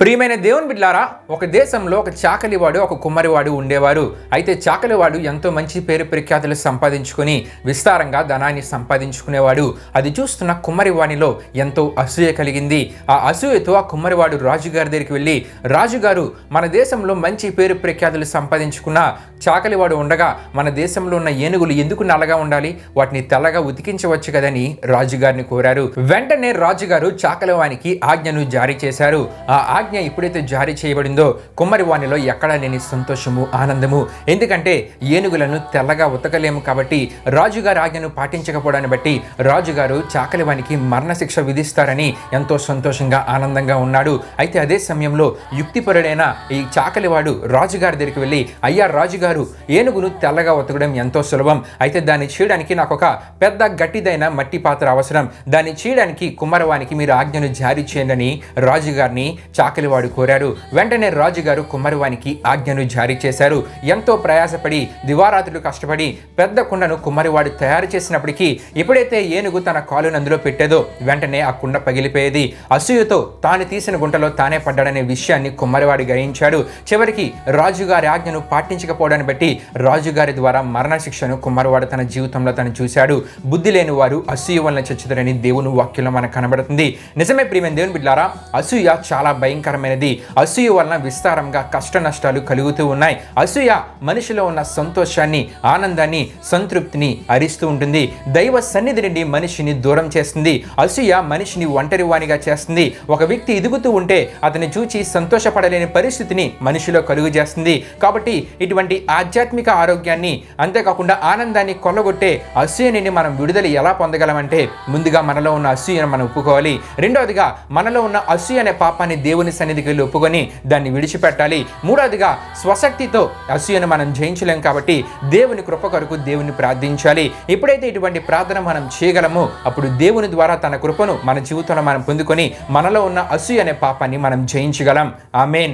ప్రియమైన దేవుని బిడ్లారా ఒక దేశంలో ఒక చాకలివాడు ఒక కుమ్మరివాడు ఉండేవారు. అయితే చాకలివాడు ఎంతో మంచి పేరు ప్రఖ్యాతులు సంపాదించుకొని విస్తారంగా ధనాన్ని సంపాదించుకునేవాడు. అది చూస్తున్న కుమ్మరివాణిలో ఎంతో అసూయ కలిగింది. ఆ అసూయతో ఆ కుమ్మరివాడు రాజుగారి దగ్గరికి వెళ్ళి రాజుగారు మన దేశంలో మంచి పేరు ప్రఖ్యాతులు సంపాదించుకున్న చాకలివాడు ఉండగా మన దేశంలో ఉన్న ఏనుగులు ఎందుకు నల్లగా ఉండాలి? వాటిని తెల్లగా ఉతికించవచ్చు కదని రాజుగారిని కోరారు. వెంటనే రాజుగారు చాకలివానికి ఆజ్ఞను జారీ చేశారు. ఆ ఆజ్ఞ ఎప్పుడైతే జారీ చేయబడిందో కుమ్మరివాణిలో ఎక్కడా లేని సంతోషము ఆనందము. ఎందుకంటే ఏనుగులను తెల్లగా ఉతకలేము కాబట్టి రాజుగారి ఆజ్ఞను పాటించకపోవడాన్ని బట్టి రాజుగారు చాకలివానికి మరణశిక్ష విధిస్తారని ఎంతో సంతోషంగా ఆనందంగా ఉన్నాడు. అయితే అదే సమయంలో యుక్తిపరుడైన ఈ చాకలివాడు రాజుగారి దగ్గరికి వెళ్ళి అయ్యా రాజుగారు ఏనుగును తెల్లగా ఉతకడం ఎంతో సులభం. అయితే దాన్ని చేయడానికి నాకు ఒక పెద్ద గట్టిదైన మట్టి పాత్ర అవసరం. దాన్ని చేయడానికి కుమ్మరవానికి మీరు ఆజ్ఞను జారీ చేయండి రాజుగారిని చాక చాకలివాడు కోరారు వెంటనే రాజుగారు కుమ్మరివానికి ఆజ్ఞను జారీ చేశారు. ఎంతో ప్రయాసపడి దివారాత్రులు కష్టపడి పెద్ద కుండను కుమ్మరివాడు తయారు చేసినప్పటికీ ఎప్పుడైతే ఏనుగు తన కాలును అందులో పెట్టేదో వెంటనే ఆ కుండ పగిలిపోయేది. అసూయతో తాను తీసిన గుంటలో తానే పడ్డాడనే విషయాన్ని కుమ్మరివాడు గ్రహించాడు. చివరికి రాజుగారి ఆజ్ఞను పాటించకపోవడాన్ని బట్టి రాజుగారి ద్వారా మరణశిక్షను కుమ్మరివాడు తన జీవితంలో తను చూశాడు. బుద్ధి లేని వారు అసూయ వలన చచ్చుతారని దేవుని వాక్యంలో మనకు కనబడుతుంది. నిజమే ప్రియమైన దేవుని బిడ్డారా అసూయ చాలా భయంకర భయంకరమైనది అసూయ వలన విస్తారంగా కష్ట నష్టాలు కలుగుతూ ఉన్నాయి. అసూయ మనిషిలో ఉన్న సంతోషాన్ని ఆనందాన్ని సంతృప్తిని అరిస్తూ ఉంటుంది. దైవ సన్నిధి నుండి మనిషిని దూరం చేస్తుంది. అసూయ మనిషిని ఒంటరివానిగా చేస్తుంది. ఒక వ్యక్తి ఎదుగుతూ ఉంటే అతన్ని చూచి సంతోషపడలేని పరిస్థితిని మనిషిలో కలుగు చేస్తుంది. కాబట్టి ఇటువంటి ఆధ్యాత్మిక ఆరోగ్యాన్ని అంతేకాకుండా ఆనందాన్ని కొల్లగొట్టే అసూయ నుండి మనం విడుదల ఎలా పొందగలమంటే ముందుగా మనలో ఉన్న అసూయను మనం ఒప్పుకోవాలి. రెండవదిగా మనలో ఉన్న అసూయ అనే పాపాన్ని దేవుని సన్నిధికి వెళ్ళి ఒప్పుకొని దాన్ని విడిచిపెట్టాలి. మూడవదిగా స్వశక్తితో అసూయను మనం జయించలేం కాబట్టి దేవుని కృప కొరకు దేవుని ప్రార్థించాలి. ఎప్పుడైతే ఇటువంటి ప్రార్థన మనం చేయగలమో అప్పుడు దేవుని ద్వారా తన కృపను మన జీవితంలో మనం పొందుకొని మనలో ఉన్న అసూయ అనే పాపాన్ని మనం జయించగలం. ఆమెన్.